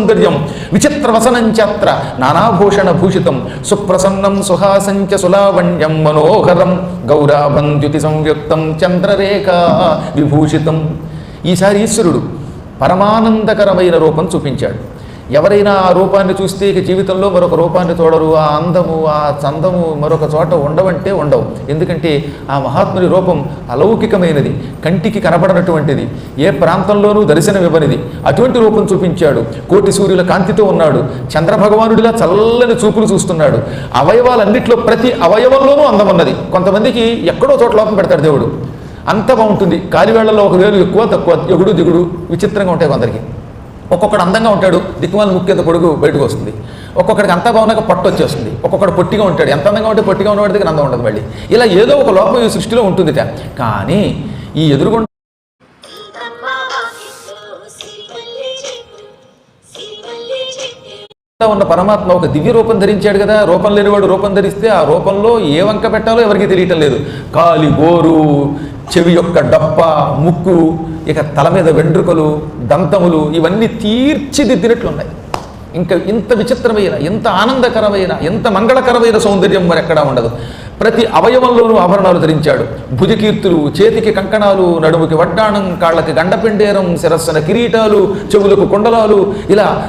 సౌందర్యం విచిత్ర వసనం చేత్ర నానాభూషణ భూషితం సుప్రసన్నం సుహాసంచ సులావణ్యం మనోహరం గౌరాభంద్యుతి సంయుక్తం చంద్రరేఖ విభూషితం. ఈసారి ఈశ్వరుడు పరమానందకరమైన రూపం చూపించాడు. ఎవరైనా ఆ రూపాన్ని చూస్తే ఇక జీవితంలో మరొక రూపాన్ని చూడరు. ఆ అందము ఆ చందము మరొక చోట ఉండవంటే ఉండవు. ఎందుకంటే ఆ మహాత్ముని రూపం అలౌకికమైనది. కంటికి కనపడనటువంటిది. ఏ ప్రాంతంలోనూ దర్శనమివ్వనిది. అటువంటి రూపం చూపించాడు. కోటి సూర్యుల కాంతితో ఉన్నాడు. చంద్రభగవానుడిలా చల్లని చూపులు చూస్తున్నాడు. అవయవాలన్నింటిలో ప్రతి అవయవంలోనూ అందం ఉన్నది కొంతమందికి ఎక్కడో చోట లోపం పెడతాడు దేవుడు. అంత బాగుంటుంది. కాలివేళ్ళలో ఒక వేలు ఎక్కువ తక్కువ ఎగుడు దిగుడు విచిత్రంగా ఉంటాయి కొందరికి. ఒక్కొక్కడు అందంగా ఉంటాడు. దిక్కుమాల ముఖ్యత పొడుగు బయటకు వస్తుంది. ఒక్కొక్కడికి అంతా బాగున్నాక పట్టు వచ్చేస్తుంది. ఒక్కొక్కడు పొట్టిగా ఉంటాడు. ఎంత అందంగా ఉంటే పొట్టిగా ఉన్నవాడి దగ్గర అందం ఉండదు మళ్ళీ. ఇలా ఏదో ఒక లోపం ఈ సృష్టిలో ఉంటుందిట కానీ ఈ ఎదురుగొండ ఉన్న పరమాత్మ ఒక దివ్య రూపం ధరించాడు కదా. రూపం లేనివాడు రూపం ధరిస్తే ఆ రూపంలో ఏ వంక పెట్టాలో ఎవరికి తెలియటం లేదు. కాలి గోరు చెవి యొక్క డప్ప ముక్కు ఇక తల మీద వెంట్రుకలు దంతములు ఇవన్నీ తీర్చిదిద్దినట్లున్నాయి. ఇంకా ఇంత విచిత్రమైన ఎంత ఆనందకరమైన ఎంత మంగళకరమైన సౌందర్యం మరెక్కడా ఉండదు. ప్రతి అవయవంలోనూ ఆభరణాలు ధరించాడు. భుజకీర్తులు చేతికి కంకణాలు నడుముకి వడ్డాణం కాళ్ళకి గండపిండేరం శిరస్సున కిరీటాలు చెవులకు కుండలాలు ఇలా